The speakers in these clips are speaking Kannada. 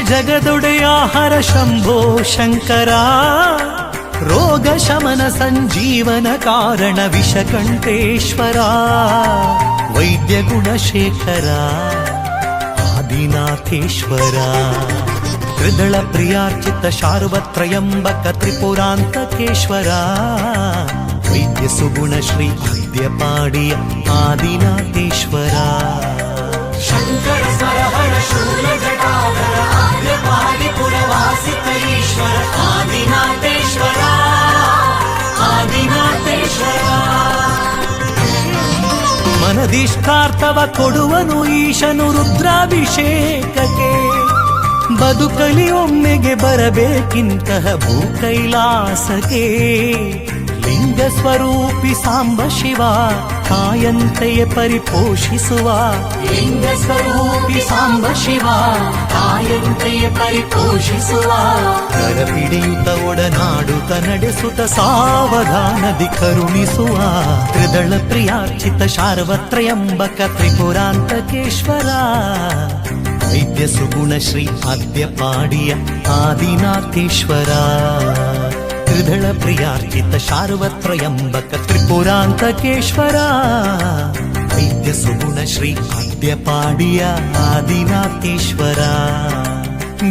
ಜಗದೊಡೆಯ ಹರ ಶಂಭೋ ಶಂಕರ. ರೋಗ ಶಮನ ಸಂಜೀವನ ಕಾರಣ ವಿಷಕಂಠೇಶ್ವರ. ವೈದ್ಯ ಗುಣಶೇಖರ ಆದಿನಾಥೇಶ್ವರ. ತ್ರಿದಳ ಪ್ರಿಯಾರ್ಚಿತ ಶಾರ್ವತ್ರಯಂಬಕ ತ್ರಿಪುರಾಂತಕೇಶ್ವರ. ವೈದ್ಯ ಸುಗುಣ ಶ್ರೀ ಆದ್ಯಪಾಡಿಯ ಆದಿನಾಥೇಶ್ವರ. ಆದಿನಾಥೇಶ್ವರ. ಆದಿನಾಥೇಶ್ವರ ಕೊಡುವನು ಈಶನು ರುದ್ರಾಭಿಷೇಕಕ್ಕೆ. ಬದುಕಲಿ ಒಮ್ಮೆಗೆ ಬರಬೇಕಿಂತಹ ಭೂ ಕೈಲಾಸಕ್ಕೆ ಲಿಂಗ ಸ್ವರೂಪಿ ಸಾಂಬ ಶಿವ ಕಾಯಂತೆಯೇ ಪರಿಪೋಷಿಸುವ. ಲಿಂಗ ಸಾಂಬ ಶಿವ ಕಾಯಂತೆಯೇ ಪರಿಪೋಷಿಸುವ ಕರ ಹಿಡಿಯುತ್ತ ಒಡನಾಡುತ್ತ ನಡೆಸುತ್ತ ಸಾವಧಾನದಿ ಕರುಣಿಸುವ ತ್ರಿದಳ ಪ್ರಿಯಾರ್ಚಿತ ಶಾರ್ವತ್ರಯಂಬಕ ತ್ರಿಪುರಾಂತಕೇಶ್ವರ ವೈದ್ಯ ಸುಗುಣ ಶ್ರೀ ಆದ್ಯ ಪಾಡಿಯ ಆದಿನಾಥೇಶ್ವರ ತ್ರಿದಳ ಪ್ರಿಯಾರ್ಚಿತ ಶಾರ್ವತ್ರಯಂಬಕ ತ್ರಿಪುರಾಂತಕೇಶ್ವರ ವೈದ್ಯ ಸುಗುಣ ಶ್ರೀ ಪಾಡಿಯ ಆದಿನಾಥೇಶ್ವರ.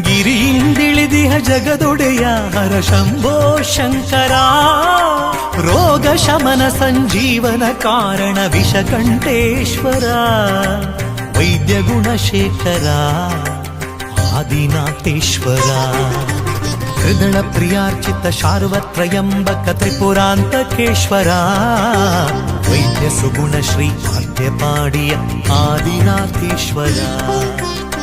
ಗಿರಿಯಿಂದಿಳಿದಿಹ ಜಗದೊಡೆಯ ಹರ ಶಂಭೋ ಶಂಕರ. ರೋಗ ಶಮನ ಸಂಜೀವನ ಕಾರಣ ವಿಷಕಂಠೇಶ್ವರ. ವೈದ್ಯ ಗುಣಶೇಖರ ಆದಿನಾಥೇಶ್ವರ. ಹೃದಳ ಪ್ರಿಯಾರ್ಚಿತ ಶಾರ್ವತ್ರಯಂಬಕ ತ್ರಿಪುರಾಂತಕೇಶ್ವರ ವೈದ್ಯ ಸುಗುಣ ಶ್ರೀ ಆದ್ಯಪಾಡಿಯ ಆದಿನಾಥೇಶ್ವರ